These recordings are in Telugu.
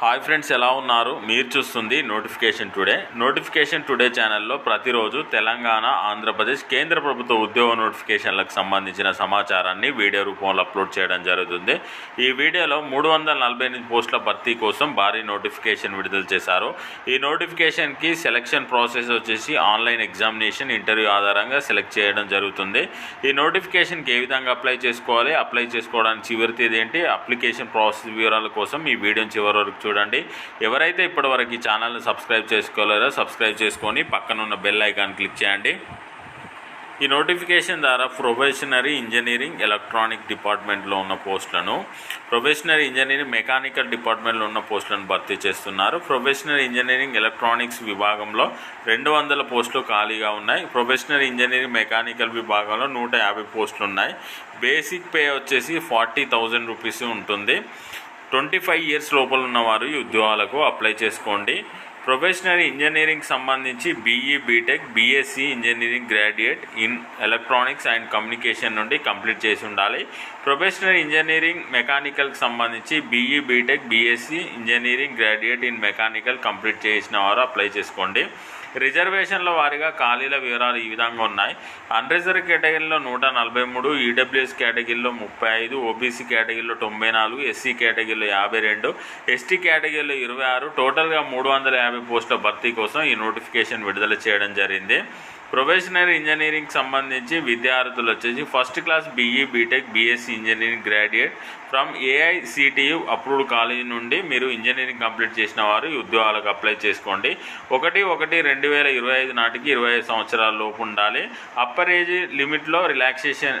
హాయ్ ఫ్రెండ్స్ ఎలా ఉన్నారు? మీరు చూస్తుంది నోటిఫికేషన్ టుడే. నోటిఫికేషన్ టుడే ఛానల్లో ప్రతిరోజు తెలంగాణ ఆంధ్రప్రదేశ్ కేంద్ర ప్రభుత్వ ఉద్యోగ నోటిఫికేషన్లకు సంబంధించిన సమాచారాన్ని వీడియో రూపంలో అప్లోడ్ చేయడం జరుగుతుంది. ఈ వీడియోలో మూడు వందల నలభై ఎనిమిది పోస్టుల భర్తీ కోసం భారీ నోటిఫికేషన్ విడుదల చేశారు. ఈ నోటిఫికేషన్కి సెలక్షన్ ప్రాసెస్ వచ్చేసి ఆన్లైన్ ఎగ్జామినేషన్ ఇంటర్వ్యూ ఆధారంగా సెలెక్ట్ చేయడం జరుగుతుంది. ఈ నోటిఫికేషన్కి ఏ విధంగా అప్లై చేసుకోవాలి అప్లై చేసుకోవడానికి చివరి తేదీ ఏంటి అప్లికేషన్ ప్రాసెస్ వివరాల కోసం ఈ వీడియోని చివరి వరకు చూడండి. ఎవరైతే ఇప్పటివరకు ఈ ఛానల్ని సబ్స్క్రైబ్ చేసుకోలేరో సబ్స్క్రైబ్ చేసుకొని పక్కన ఉన్న బెల్ ఐకాన్ క్లిక్ చేయండి. ఈ నోటిఫికేషన్ ద్వారా ప్రొఫెషనరీ ఇంజనీరింగ్ ఎలక్ట్రానిక్ డిపార్ట్మెంట్లో ఉన్న పోస్టులను ప్రొఫెషనరీ ఇంజనీరింగ్ మెకానికల్ డిపార్ట్మెంట్లో ఉన్న పోస్టులను భర్తీ చేస్తున్నారు. ప్రొఫెషనల్ ఇంజనీరింగ్ ఎలక్ట్రానిక్స్ విభాగంలో రెండు వందల పోస్టులు ఖాళీగా ఉన్నాయి. ప్రొఫెషనల్ ఇంజనీరింగ్ మెకానికల్ విభాగంలో నూట యాభై పోస్టులు ఉన్నాయి. బేసిక్ పే వచ్చేసి ఫార్టీ థౌజండ్ రూపీస్ ఉంటుంది. ట్వంటీ ఫైవ్ ఇయర్స్ లోపల ఉన్నవారు ఈ ఉద్యోగాలకు అప్లై చేసుకోండి. ప్రొఫెషనల్ ఇంజనీరింగ్ సంబంధించి BE BTech BSc engineering graduate in electronics and communication నుండి కంప్లీట్ చేసి ఉండాలి. ప్రొఫెషనల్ ఇంజనీరింగ్ మెకానికల్కి సంబంధించి BE BTech BSc engineering graduate in mechanical complete చేసిన వారు అప్లై చేసుకోండి. రిజర్వేషన్ల వారీగా ఖాళీల వివరాలు ఈ విధంగా ఉన్నాయి. అన్రిజర్వ్ కేటగిరీలో నూట నలభై మూడు ఈడబ్ల్యూఎస్ కేటగిరీలో ముప్పై ఐదు ఓబీసీ కేటగిరీలో తొంభై నాలుగు ఎస్సీ కేటగిరీలో యాభై రెండు ఎస్టీ కేటగిరీలో ఇరవై ఆరు టోటల్గా మూడు వందల యాభై పోస్టుల భర్తీ కోసం ఈ నోటిఫికేషన్ విడుదల చేయడం జరిగింది. ప్రొఫెషనల్ ఇంజనీరింగ్ సంబంధించి విద్యార్థులు వచ్చేసి first class BE BTech BSc engineering graduate from AICTE approved college నుండి మీరు ఇంజనీరింగ్ కంప్లీట్ చేసిన వారు ఈ ఉద్యోగాలకు అప్లై చేసుకోండి. ఒకటి ఒకటి రెండు వేల ఇరవై ఐదు నాటికి ఇరవై ఐదు సంవత్సరాల లోపు ఉండాలి. అప్పర్ ఏజ్ లిమిట్లో రిలాక్సేషన్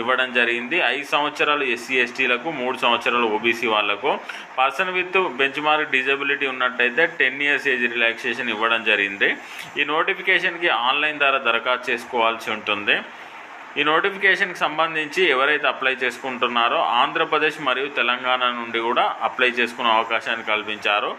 ఇవ్వడం జరిగింది. ఐదు సంవత్సరాలు ఎస్సీ ఎస్టీలకు మూడు సంవత్సరాలు ఓబీసీ వాళ్ళకు. Person with bench mark disability ఉన్నట్టయితే టెన్ ఇయర్స్ ఏజ్ రిలాక్సేషన్ ఇవ్వడం జరిగింది. ఈ నోటిఫికేషన్కి ఆన్లైన్ ద్వారా దరఖాస్తు చేసుకోవాల్సి ఉంటుంది. ఈ నోటిఫికేషన్కి సంబంధించి ఎవరైతే అప్లై చేసుకుంటున్నారో ఆంధ్రప్రదేశ్ మరియు తెలంగాణ నుండి కూడా అప్లై చేసుకునే అవకాశాన్ని కల్పించారు.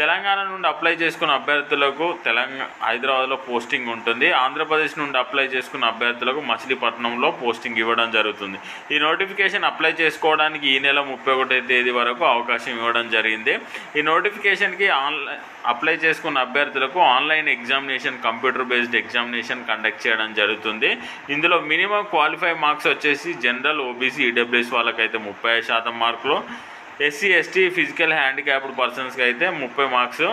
తెలంగాణ నుండి అప్లై చేసుకున్న అభ్యర్థులకు తెలంగాణ హైదరాబాద్లో పోస్టింగ్ ఉంటుంది. ఆంధ్రప్రదేశ్ నుండి అప్లై చేసుకున్న అభ్యర్థులకు మచిలీపట్నంలో పోస్టింగ్ ఇవ్వడం జరుగుతుంది. ఈ నోటిఫికేషన్ అప్లై చేసుకోవడానికి ఈ నెల ముప్పై ఒకటో తేదీ వరకు అవకాశం ఇవ్వడం జరిగింది. ఈ నోటిఫికేషన్కి ఆన్లైన్ అప్లై చేసుకున్న అభ్యర్థులకు online examination computer based examination conduct చేయడం జరుగుతుంది. ఇందులో మినిమం క్వాలిఫై మార్క్స్ వచ్చేసి జనరల్ ఓబీసీ ఈడబ్ల్యూఎస్ వాళ్ళకైతే ముప్పై శాతం మార్కులు ఎస్సీ ఎస్టీ ఫిజికల్ హ్యాండిక్యాప్డ్ పర్సన్స్కి అయితే ముప్పై మార్క్స్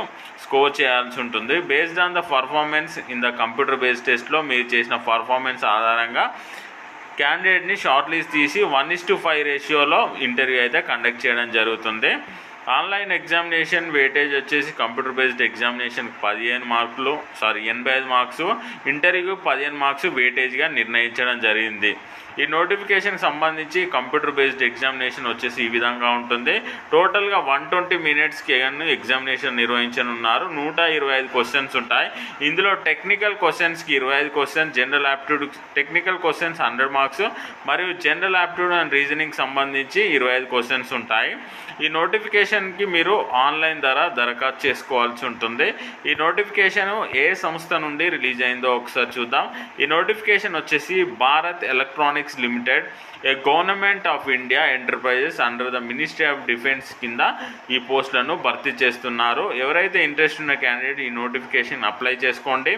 స్కోర్ చేయాల్సి ఉంటుంది. Based on the performance in the computer based టెస్ట్లో మీరు చేసిన పర్ఫార్మెన్స్ ఆధారంగా క్యాండిడేట్ని షార్ట్ లిస్ట్ తీసి వన్ ఇస్ టు ఫైవ్ రేషియోలో ఇంటర్వ్యూ అయితే కండక్ట్ చేయడం జరుగుతుంది. ఆన్లైన్ ఎగ్జామినేషన్ వెయిటేజ్ వచ్చేసి కంప్యూటర్ బేస్డ్ ఎగ్జామినేషన్ పదిహేను మార్కులు సారీ ఎనభై ఐదు మార్క్స్ ఇంటర్వ్యూ పదిహేను మార్క్స్ వెయిటేజ్గా నిర్ణయించడం జరిగింది. ఈ నోటిఫికేషన్ సంబంధించి కంప్యూటర్ బేస్డ్ ఎగ్జామినేషన్ వచ్చేసి ఈ విధంగా ఉంటుంది. టోటల్గా వన్ ట్వంటీ మినిట్స్కి ఎగ్జామినేషన్ నిర్వహించనున్నారు. నూట ఇరవై ఐదు క్వశ్చన్స్ ఉంటాయి. ఇందులో టెక్నికల్ క్వశ్చన్స్కి ఇరవై ఐదు questions general aptitude technical questions hundred marks మరియు జనరల్ యాప్టిట్యూడ్ అండ్ రీజనింగ్ సంబంధించి ఇరవై ఐదు క్వశ్చన్స్ ఉంటాయి. ఈ నోటిఫికేషన్ నోటిఫికేషన్కి మీరు ఆన్లైన్ ద్వారా దరఖాస్తు చేసుకోవాల్సి ఉంటుంది. ఈ నోటిఫికేషన్ ఏ సంస్థ నుండి రిలీజ్ అయిందో ఒకసారి చూద్దాం. ఈ నోటిఫికేషన్ వచ్చేసి Bharat electronics limited a government of India enterprises under the ministry of defence కింద ఈ పోస్టులను భర్తీ చేస్తున్నారు. ఎవరైతే ఇంట్రెస్ట్ ఉన్న క్యాండిడేట్ ఈ నోటిఫికేషన్ అప్లై చేసుకోండి.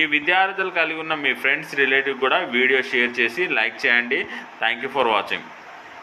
ఈ విద్యార్థులు కలిగి ఉన్న మీ ఫ్రెండ్స్ రిలేటివ్ కూడా వీడియో షేర్ చేసి లైక్ చేయండి. Thank you for watching.